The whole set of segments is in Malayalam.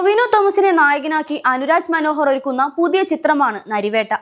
ടൊവിനോ തോമസിനെ നായകനാക്കി അനുരാജ് മനോഹർ ഒരുക്കുന്ന പുതിയ ചിത്രമാണ് നരിവേട്ട.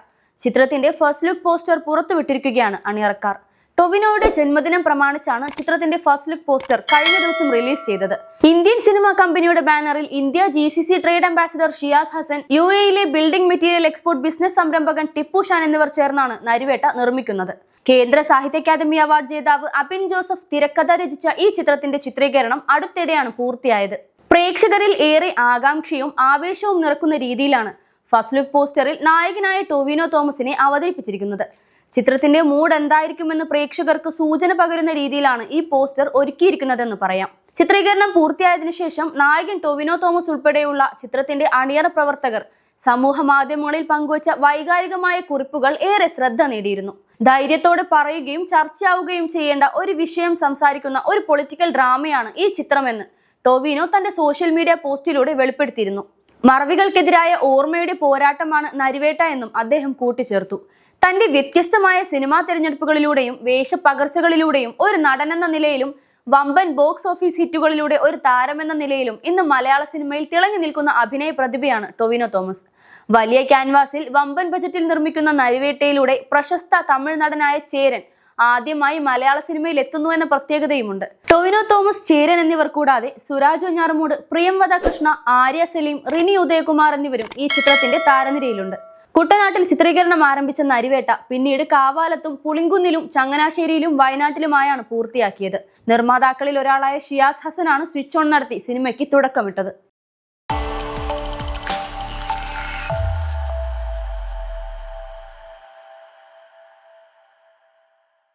ചിത്രത്തിന്റെ ഫസ്റ്റ് ലുക്ക് പോസ്റ്റർ പുറത്തുവിട്ടിരിക്കുകയാണ് അണിയറക്കാർ. ടൊവിനോയുടെ ജന്മദിനം പ്രമാണിച്ചാണ് ചിത്രത്തിന്റെ ഫസ്റ്റ് ലുക്ക് പോസ്റ്റർ കഴിഞ്ഞ ദിവസം റിലീസ് ചെയ്തത്. ഇന്ത്യൻ സിനിമാ കമ്പനിയുടെ ബാനറിൽ India G C C trade ambassador Shiyas Hassan U എയിലെ ബിൽഡിംഗ് മെറ്റീരിയൽ എക്സ്പോർട്ട് ബിസിനസ് സംരംഭകൻ ടിപ്പു ഷാൻ എന്നിവർ ചേർന്നാണ് നരിവേട്ട നിർമ്മിക്കുന്നത്. കേന്ദ്ര സാഹിത്യ അക്കാദമി അവാർഡ് ജേതാവ് അബിൻ ജോസഫ് തിരക്കഥ രചിച്ച ഈ ചിത്രത്തിന്റെ ചിത്രീകരണം അടുത്തിടെയാണ് പൂർത്തിയായത്. പ്രേക്ഷകരിൽ ഏറെ ആകാംക്ഷയും ആവേശവും നിറക്കുന്ന രീതിയിലാണ് ഫസ്റ്റ് ലുക്ക് പോസ്റ്ററിൽ നായകനായ ടോവിനോ തോമസിനെ അവതരിപ്പിച്ചിരിക്കുന്നത്. ചിത്രത്തിന്റെ മൂഡ് എന്തായിരിക്കുമെന്ന് പ്രേക്ഷകർക്ക് സൂചന പകരുന്ന രീതിയിലാണ് ഈ പോസ്റ്റർ ഒരുക്കിയിരിക്കുന്നതെന്ന് പറയാം. ചിത്രീകരണം പൂർത്തിയായതിനു ശേഷം നായകൻ ടോവിനോ തോമസ് ഉൾപ്പെടെയുള്ള ചിത്രത്തിന്റെ അണിയറ പ്രവർത്തകർ സമൂഹ മാധ്യമങ്ങളിൽ പങ്കുവച്ച വൈകാരികമായ കുറിപ്പുകൾ ഏറെ ശ്രദ്ധ നേടിയിരുന്നു. ധൈര്യത്തോടെ പറയുകയും ചർച്ചയാവുകയും ചെയ്യേണ്ട ഒരു വിഷയം സംസാരിക്കുന്ന ഒരു പൊളിറ്റിക്കൽ ഡ്രാമയാണ് ഈ ചിത്രമെന്ന് ടൊവിനോ തന്റെ സോഷ്യൽ മീഡിയ പോസ്റ്റിലൂടെ വെളിപ്പെടുത്തിയിരുന്നു. മറവികൾക്കെതിരായ ഓർമ്മയുടെ പോരാട്ടമാണ് നരിവേട്ട എന്നും അദ്ദേഹം കൂട്ടിച്ചേർത്തു. തന്റെ വ്യത്യസ്തമായ സിനിമാ തിരഞ്ഞെടുപ്പുകളിലൂടെയും വേഷപ്പകർച്ചകളിലൂടെയും ഒരു നടനെന്ന നിലയിലും വമ്പൻ ബോക്സ് ഓഫീസ് ഹിറ്റുകളിലൂടെ ഒരു താരമെന്ന നിലയിലും ഇന്ന് മലയാള സിനിമയിൽ തിളങ്ങി നിൽക്കുന്ന അഭിനയ പ്രതിഭയാണ് ടൊവിനോ തോമസ്. വലിയ ക്യാൻവാസിൽ വമ്പൻ ബജറ്റിൽ നിർമ്മിക്കുന്ന നരിവേട്ടയിലൂടെ പ്രശസ്ത തമിഴ് നടനായ ചേരൻ ആദ്യമായി മലയാള സിനിമയിൽ എത്തുന്നു എന്ന പ്രത്യേകതയുമുണ്ട്. ടൊവിനോ തോമസ് ചേരൻ എന്നിവർ കൂടാതെ സുരാജ് ഒഞ്ഞാറുമൂട് പ്രിയംവദ കൃഷ്ണ ആര്യ സലീം റിനി ഉദയകുമാർ എന്നിവരും ഈ ചിത്രത്തിന്റെ താരനിരയിലുണ്ട്. കുട്ടനാട്ടിൽ ചിത്രീകരണം ആരംഭിച്ച നരിവേട്ട പിന്നീട് കാവാലത്തും പുളിങ്കുന്നിലും ചങ്ങനാശ്ശേരിയിലും വയനാട്ടിലുമായാണ് പൂർത്തിയാക്കിയത്. നിർമ്മാതാക്കളിൽ ഒരാളായ ഷിയാസ് ഹസനാണ് സ്വിച്ച് ഓൺ നടത്തി സിനിമയ്ക്ക് തുടക്കമിട്ടത്.